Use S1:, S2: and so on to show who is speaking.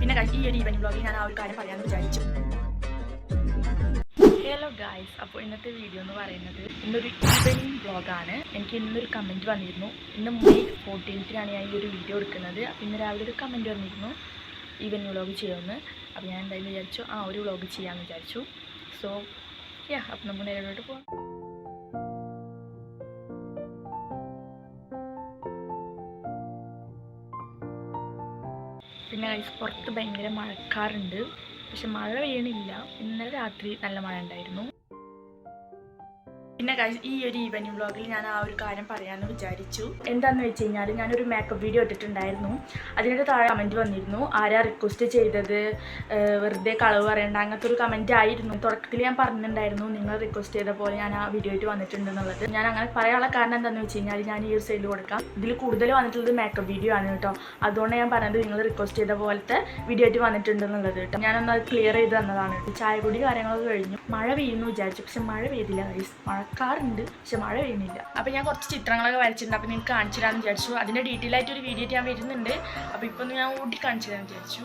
S1: പിന്നെ ഈ ഒരു ഈവനിങ് വ്ളോഗിൽ ഞാൻ ആ ഒരു കാര്യം പറയാമെന്ന് വിചാരിച്ചു. ഹലോ ഗായ്സ് അപ്പോൾ ഇന്നത്തെ വീഡിയോ എന്ന് പറയുന്നത് ഇന്നൊരു ഈവനിങ് ബ്ലോഗാണ് എനിക്ക് ഇന്നൊരു കമന്റ് വന്നിരുന്നു. ഇന്ന് മെയ് ഫോർട്ടീൻത്തിനാണ് ഞാൻ ഈ ഒരു വീഡിയോ എടുക്കുന്നത്. അപ്പോൾ ഇന്ന് രാവിലെ ഒരു കമന്റ് വന്നിരുന്നു ഈവനിങ് വ്ളോഗ് ചെയ്യുമെന്ന് അപ്പോൾ ഞാൻ എന്തായാലും വിചാരിച്ചു ആ ഒരു വ്ളോഗ് ചെയ്യാമെന്ന് വിചാരിച്ചു. സോ യാ അപ്പോൾ നമുക്ക് നേരിട്ട് പോകാം പിന്നെ ഐസ് പുറത്ത് ഭയങ്കര മഴക്കാറുണ്ട്. പക്ഷെ മഴ വീണില്ല ഇന്നലെ രാത്രി നല്ല മഴ ഉണ്ടായിരുന്നു. പിന്നെ ഈ ഒരു ഈവനിങ് വ്ളോഗിൽ ഞാൻ ആ ഒരു കാര്യം പറയാമെന്ന് വിചാരിച്ചു. എന്താണെന്ന് വെച്ച് കഴിഞ്ഞാൽ ഞാനൊരു മേക്കപ്പ് വീഡിയോ ഇട്ടിട്ടുണ്ടായിരുന്നു. അതിനൊരു താഴെ കമന്റ് വന്നിരുന്നു. ആരാ റിക്വസ്റ്റ് ചെയ്തത്? വെറുതെ കളവ് പറയണ്ട അങ്ങനത്തെ ഒരു കമന്റ് ആയിരുന്നു. തുടക്കത്തിൽ ഞാൻ പറഞ്ഞിട്ടുണ്ടായിരുന്നു നിങ്ങൾ റിക്വസ്റ്റ് ചെയ്ത പോലെ ഞാൻ ആ വീഡിയോ ആയിട്ട് വന്നിട്ടുണ്ടെന്നുള്ളത്. ഞാൻ അങ്ങനെ പറയാനുള്ള കാരണം എന്താണെന്ന് വെച്ച് കഴിഞ്ഞാൽ ഞാൻ ഈ ഒരു സൈഡിൽ കൊടുക്കാം. ഇതിൽ കൂടുതൽ വന്നിട്ടുള്ളത് മേക്കപ്പ് വീഡിയോ ആണ് കേട്ടോ അതുകൊണ്ട് ഞാൻ പറഞ്ഞത് നിങ്ങൾ റിക്വസ്റ്റ് ചെയ്ത പോലത്തെ വീഡിയോ ആയിട്ട് വന്നിട്ടുണ്ടെന്നുള്ളത് കേട്ടോ ഞാനൊന്ന് അത് ക്ലിയർ ചെയ്ത് തന്നതാണ്. ചായ കൂടി കാര്യങ്ങളൊക്കെ കഴിഞ്ഞു. മഴ പെയ്യുന്നു വിചാരിച്ചു. പക്ഷെ മഴ പെയ്തില്ല guys. മഴക്കാറുണ്ട് പക്ഷെ മഴ പെയ്യുന്നില്ല. അപ്പോൾ ഞാൻ കുറച്ച് ചിത്രങ്ങളൊക്കെ വരച്ചിട്ടുണ്ട്. അപ്പോൾ നിങ്ങൾക്ക് കാണിച്ചു തരാമെന്ന് വിചാരിച്ചു. അതിന്റെ ഡീറ്റെയിൽ ആയിട്ട് ഒരു വീഡിയോ ഞാൻ വരുന്നുണ്ട്. അപ്പോൾ ഇപ്പോൾ ഒന്ന് ഞാൻ ഊട്ടി കാണിച്ചു തരാമെന്ന് വിചാരിച്ചു.